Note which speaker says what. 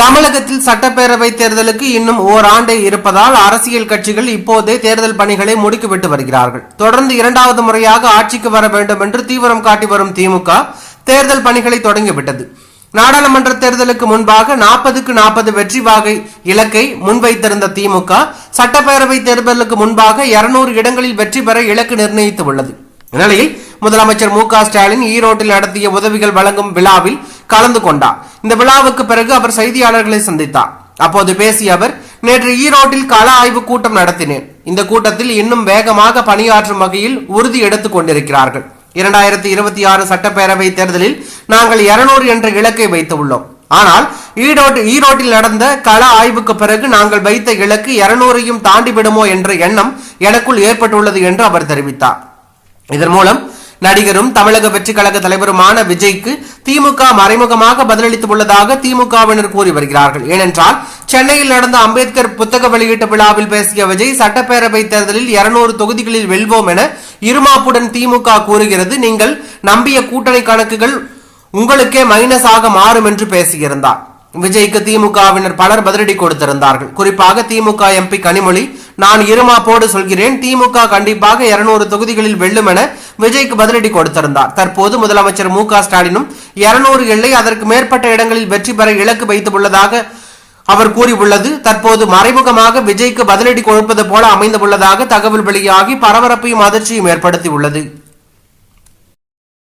Speaker 1: தமிழகத்தில் சட்டப்பேரவை தேர்தலுக்கு இன்னும் ஓராண்டே இருப்பதால் அரசியல் கட்சிகள் இப்போதே தேர்தல் பணிகளை முடுக்கிவிட்டு வருகிறார்கள். தொடர்ந்து இரண்டாவது முறையாக ஆட்சிக்கு வர வேண்டும் என்று தீவிரம் காட்டி வரும் திமுக தேர்தல் பணிகளை தொடங்கிவிட்டது. நாடாளுமன்ற தேர்தலுக்கு முன்பாக நாற்பதுக்கு நாற்பது வெற்றி வாகை இலக்கை முன்வைத்திருந்த திமுக சட்டப்பேரவை தேர்தலுக்கு முன்பாக இருநூறு இடங்களில் வெற்றி பெற இலக்கு நிர்ணயித்து உள்ளது. இந்நிலையில் முதலமைச்சர் மு க ஸ்டாலின் ஈரோட்டில் நடத்திய உதவிகள் வழங்கும் விழாவில் கலந்து கொண்டார் இந்த விழாவுக்கு பிறகு அவர் செய்தியாளர்களை சந்தித்தார். அப்போது பேசிய அவர் நேற்று ஈரோட்டில் கள ஆய்வு கூட்டம் நடத்தினேன். இந்த கூட்டத்தில் இன்னும் வேகமாக பணியாற்றும் வகையில் உறுதி எடுத்துக் கொண்டிருக்கிறார்கள். இரண்டாயிரத்தி இருபத்தி ஆறு சட்டப்பேரவை தேர்தலில் நாங்கள் இருநூறு என்ற இலக்கை வைத்துள்ளோம். ஆனால் ஈரோடு ஈரோட்டில் நடந்த கள ஆய்வுக்கு பிறகு நாங்கள் வைத்த இலக்கு இருநூறையும் தாண்டி விடுமோ என்ற எண்ணம் எனக்குள் ஏற்பட்டுள்ளது என்று அவர் தெரிவித்தார். இதன் மூலம் நடிகரும் தமிழக வெற்றிக் கழக தலைவருமான விஜய்க்கு திமுக மறைமுகமாக பதிலளித்து உள்ளதாக திமுகவினர் கூறி வருகிறார்கள். ஏனென்றால் சென்னையில் நடந்த அம்பேத்கர் புத்தக வெளியீட்டு விழாவில் பேசிய விஜய் சட்டப்பேரவை தேர்தலில் இருநூறு தொகுதிகளில் வெல்வோம் என இருமாப்புடன் திமுக கூறுகிறது. நீங்கள் நம்பிய கூட்டணி கணக்குகள் உங்களுக்கே மைனஸ் ஆக மாறும் என்று பேசியிருந்தார். விஜய்க்கு திமுகவினர் பலர் பதிலடி கொடுத்திருந்தார்கள். குறிப்பாக திமுக எம்பி கனிமொழி நான் இருமாப்போடு சொல்கிறேன். திமுக கண்டிப்பாக இருநூறு தொகுதிகளில் வெல்லும் என விஜய்க்கு பதிலடி கொடுத்திருந்தார். தற்போது முதலமைச்சர் மு க ஸ்டாலினும் இருநூறு இல்லை அதற்கு மேற்பட்ட இடங்களில் வெற்றி பெற இலக்கு வைத்துள்ளதாக அவர் கூறியுள்ளது. தற்போது மறைமுகமாக விஜய்க்கு பதிலடி கொடுப்பது போல அமைந்துள்ளதாக தகவல் வெளியாகி பரபரப்பையும் அதிர்ச்சியும் ஏற்படுத்தியுள்ளது.